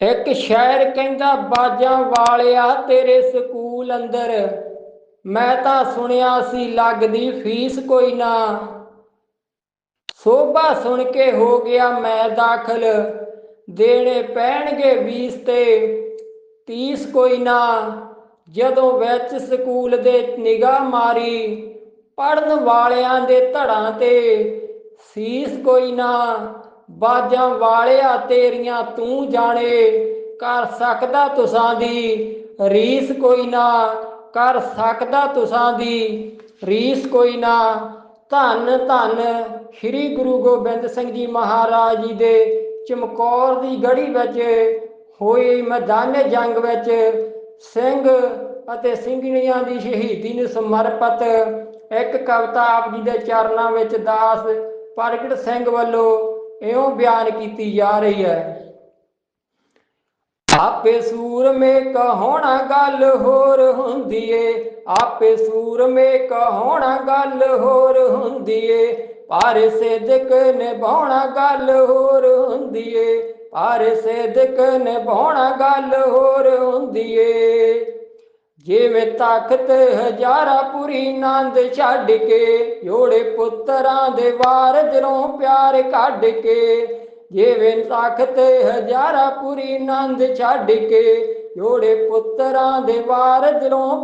ਇੱਕ ਸ਼ਾਇਰ ਕਹਿੰਦਾ, ਬਾਜਾਂ ਵਾਲਿਆ ਤੇਰੇ ਸਕੂਲ ਅੰਦਰ। ਮੈਂ ਤਾਂ ਸੁਣਿਆ ਸੀ, ਲੱਗਦੀ ਫੀਸ ਕੋਈ ਨਾ। ਸੋਭਾ ਸੁਣ ਕੇ ਹੋ ਗਿਆ ਮੈਂ ਦਾਖਲ। ਦੇਣੇ ਪੈਣਗੇ 20 ਤੇ 30 ਕੋਈ ਨਾ। ਜਦੋਂ ਵਿੱਚ ਸਕੂਲ ਦੇ ਨਿਗਾਹ ਮਾਰੀ ਪੜਨ ਵਾਲਿਆਂ ਦੇ ਧੜਾਂ ਤੇ, ਸੀਸ ਕੋਈ ਨਾ। ਬਾਜਾਂ ਵਾਲਿਆ ਤੇਰੀਆਂ ਤੂੰ ਜਾਣੇ। ਕਰ ਸਕਦਾ ਤੁਸਾਂ ਦੀ ਰੀਸ ਕੋਈ ਨਾ। ਕਰ ਸਕਦਾ ਤੁਸਾਂ ਦੀ ਰੀਸ ਕੋਈ ਨਾ। ਧੰਨ ਧੰਨ ਸ੍ਰੀ ਗੁਰੂ ਗੋਬਿੰਦ ਸਿੰਘ ਜੀ ਮਹਾਰਾਜ ਜੀ ਦੇ ਚਮਕੌਰ ਦੀ ਗੜੀ ਵਿੱਚ ਹੋਈ ਮੈਦਾਨੇ ਜੰਗ ਵਿੱਚ ਸਿੰਘ ਅਤੇ ਸਿੰਘਣੀਆਂ ਦੀ ਸ਼ਹੀਦੀ ਨੂੰ ਸਮਰਪਿਤ ਇੱਕ ਕਵਿਤਾ ਆਪ ਜੀ ਦੇ ਚਰਨਾਂ ਵਿੱਚ ਦਾਸ ਪ੍ਰਗਟ ਸਿੰਘ ਵੱਲੋਂ ਇਉਂ ਬਿਆਨ ਕੀਤੀ ਜਾ ਰਹੀ ਹੈ। ਆਪੇ ਸੂਰਮੇ ਕਹੋਣਾ ਗੱਲ ਹੋਰ ਹੁੰਦੀ ਏ। ਆਪੇ ਸੂਰਮੇ ਕਹੋਣਾ ਗੱਲ ਹੋਰ ਹੁੰਦੀ ਏ। ਪਰ ਸਿੱਧਕ ਨਿਭਾਉਣਾ ਗੱਲ ਹੋਰ ਹੁੰਦੀ ਏ। ਪਰ ਸਿੱਧਕ ਨਿਭਾਉਣਾ ਗੱਲ ਹੋਰ ਹੁੰਦੀ ਏ। ਜਿਵੇਂ ਤਖਤ ਹਜ਼ਾਰਾ ਪੁਰੀ ਨੰਦ ਛੱਡ ਕੇ, ਜੋੜੇ ਪੁੱਤਰਾਂ ਦੇ ਵਾਰ ਪਿਆਰ ਕੱਢ ਕੇ, ਜਿਵੇਂ ਤਖਤ ਹਜ਼ਾਰਾ ਪੁਰੀ ਨੰਦ ਛੱਡ ਕੇ, ਜੋੜੇ ਪੁੱਤਰਾਂ ਦੇ ਵਾਰ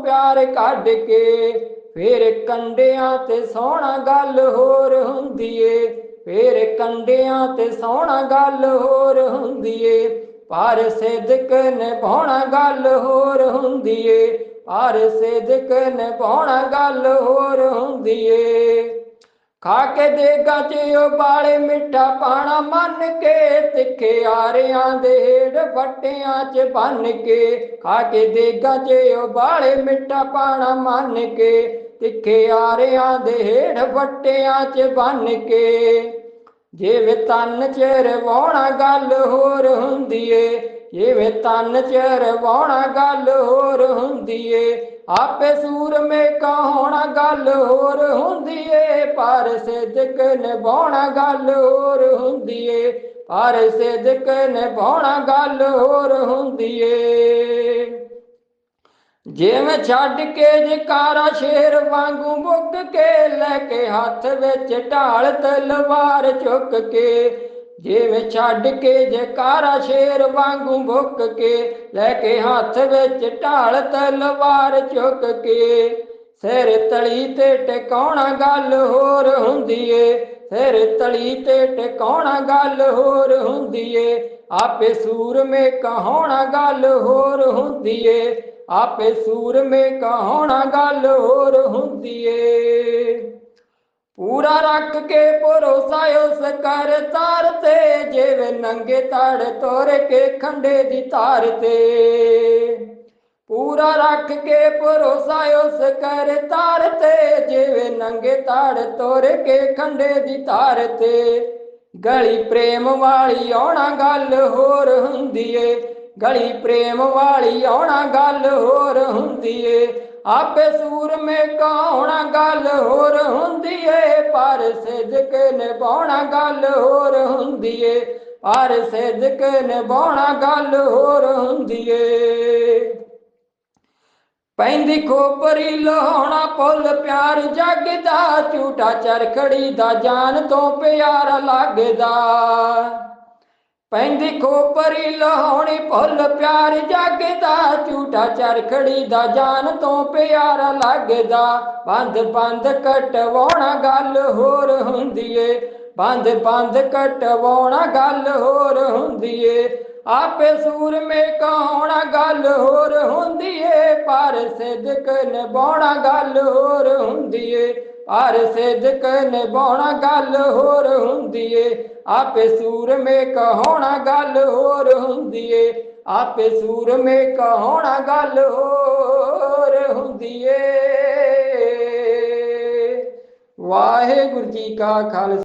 ਪਿਆਰ ਕੱਢ ਕੇ, ਫੇਰ ਕੰਡਿਆਂ ਤੇ ਸੋਹਣਾ ਗੱਲ ਹੋਰ ਹੁੰਦੀ ਏ, ਫੇਰ ਕੰਡਿਆਂ ਤੇ ਸੋਹਣਾ ਗੱਲ ਹੋਰ ਹੁੰਦੀ ਏ, ਪਰ ਸਿੱਧਕ ਨਿਭਾਉਣਾ ਗੱਲ ਹੋਰ ਹੁੰਦੀ ਏ ਪਰ ਸਿੱਧਕ ਨਿਭਾਉਣਾ ਗੱਲ ਹੋਰ ਹੁੰਦੀ ਏ। ਖਾ ਕੇ ਦੇਗਾ ਜੇ ਉਹ ਮਿੱਠਾ ਪਾਣਾ ਮੰਨ ਕੇ ਤਿੱਖੇ ਆਰਿਆਂ ਦੇ ਹੇੜ ਫੱਟਿਆਂ 'ਚ ਬੰਨ ਕੇ। ਖਾ ਕੇ ਦੇਗਾ ਜੇ ਉਹ ਮਿੱਠਾ ਪਾਣਾ ਮੰਨ ਕੇ ਤਿੱਖੇ ਆਰਿਆਂ ਦੇ ਹੇੜ ਫੱਟਿਆਂ 'ਚ ਬੰਨ ਕੇ। ਜੇ ਵੇ ਤਨ ਚ ਰਵਾਉਣਾ ਗੱਲ ਹੋਰ ਹੁੰਦੀ ਏ ਜਿਵੇਂ ਤਨ ਚ ਰਵਾਉਣਾ ਗੱਲ ਹੋਰ ਹੁੰਦੀ ਏ ਆਪੇ ਸੂਰਮੇ ਕਹਾਉਣਾ ਗੱਲ ਹੋਰ ਹੁੰਦੀ ਏ ਪਰ ਸਿੱਧਕ ਨਿਭਾਉਣਾ ਗੱਲ ਹੋਰ ਹੁੰਦੀ ਏ ਪਰ ਸਿੱਧਕ ਨਿਭਾਉਣਾ ਗੱਲ ਹੋਰ ਹੁੰਦੀ ਏ ਜਿਵੇਂ ਛੱਡ ਕੇ ਜਕਾਰਾ ਸ਼ੇਰ ਵਾਂਗੂ ਮੁੱਕ ਕੇ, ਲੈ ਕੇ ਹੱਥ ਵਿੱਚ ਢਾਲ ਤਲਵਾਰ ਚੁੱਕ ਕੇ ਜਿਵੇਂ ਛੱਡ ਕੇ ਜਕਾਰਾ ਸ਼ੇਰ ਵਾਂਗੂ ਮੁੱਕ ਕੇ, ਲੈ ਕੇ ਹੱਥ ਵਿੱਚ ਢਾਲ ਤਲਵਾਰ ਚੁੱਕ ਕੇ। ਸਿਰ ਤਲੀ ਤੇ ਟਿਕਾਉਣਾ ਗੱਲ ਹੋਰ ਹੁੰਦੀ ਏ, ਸਿਰ ਤਲੀ ਤੇ ਟਿਕਾਉਣਾ ਗੱਲ ਹੋਰ ਹੁੰਦੀ ਏ। ਆਪੇ ਸੂਰਮੇ ਕਹਾਉਣਾ ਗੱਲ ਹੋਰ ਹੁੰਦੀ ਏ, ਆਪੇ ਸੂਰਮੇ ਕਹਾਉਣਾ ਗੱਲ ਹੋਰ ਹੁੰਦੀ ਏ। ਪੂਰਾ ਰੱਖ ਕੇ ਭਰੋਸਾ ਉਸ ਕਰ ਤਾਰ ਤੇ, ਜਿਵੇਂ ਨੰਗੇ ਤੜ ਤੋਰ ਕੇ ਖੰਡੇ ਦੀ ਤਾਰ ਤੇ। ਪੂਰਾ ਰੱਖ ਕੇ ਭਰੋਸਾ ਉਸ ਕਰ ਤਾਰ ਤੇ, ਜਿਵੇਂ ਨੰਗੇ ਤੜ ਤੋਰ ਕੇ ਖੰਡੇ ਦੀ ਤਾਰ ਤੇ। ਗਲੀ ਪ੍ਰੇਮ ਵਾਲੀ ਆਉਣਾ ਗੱਲ ਹੋਰ ਹੁੰਦੀ ਏ, ਗਲੀ ਪ੍ਰੇਮ ਵਾਲੀ ਆਉਣਾ ਗੱਲ ਹੋਰ ਹੁੰਦੀ ਏ। ਆਪੇ ਸੂਰਮੇ ਕਹਾਉਣਾ ਗੱਲ ਹੋਰ ਹੁੰਦੀ ਏ, ਪਰ ਸਿੱਧਕ ਨਿਭਾਉਣਾ ਗੱਲ ਹੋਰ ਹੁੰਦੀ ਏ। ਪਰ ਸਿੱਧਕ ਨਿਭਾਉਣਾ ਗੱਲ ਹੋਰ ਹੁੰਦੀ ਏ। ਪੈਂਦੀ ਖੋਪਰੀ ਲੋਹਣਾ ਪੁੱਲ ਪਿਆਰ ਜਗਦਾ, ਝੂਟਾ ਚਰਖੜੀ ਦਾ ਜਾਨ ਤੋਂ ਪਿਆਰ ਲੱਗਦਾ। ਪੈਂਦੀ ਖੋਪਰੀ ਲਹਾਉਣੀ ਭੁੱਲ ਪਿਆਰ ਜਾਗਦਾ, ਝੂਟਾ ਚਰਖੜੀ ਦਾ ਜਾਨ ਤੋਂ ਪਿਆਰਾ ਲੱਗਦਾ। ਬੰਦ ਬੰਦ ਕਟਵਾਉਣਾ ਗੱਲ ਹੋਰ ਹੁੰਦੀ ਏ, ਬੰਦ ਬੰਦ ਕਟਵਾਉਣਾ ਗੱਲ ਹੋਰ ਹੁੰਦੀ ਏ। ਆਪੇ ਸੂਰ ਮੇ ਕਹਾਉਣਾ ਗੱਲ ਹੋਰ ਹੁੰਦੀ ਏ, ਪਰ ਸਿੱਧਕ ਨਿਭਾਉਣਾ ਗੱਲ ਹੋਰ ਹੁੰਦੀ ਏ। ਪਰ ਸਿੱਧਕ ਨਿਭਾਉਣਾ ਗੱਲ ਹੋਰ ਹੁੰਦੀ ਏ। ਆਪੇ ਸੂਰਮੇ ਕਹਾਉਣਾ ਗੱਲ ਹੋਰ ਹੁੰਦੀ ਏ। ਆਪੇ ਸੂਰਮੇ ਕਹਾਉਣਾ ਗੱਲ ਹੋਰ ਹੁੰਦੀ ਏ। ਵਾਹਿਗੁਰੂ ਜੀ ਕਾ ਖਾਲਸਾ।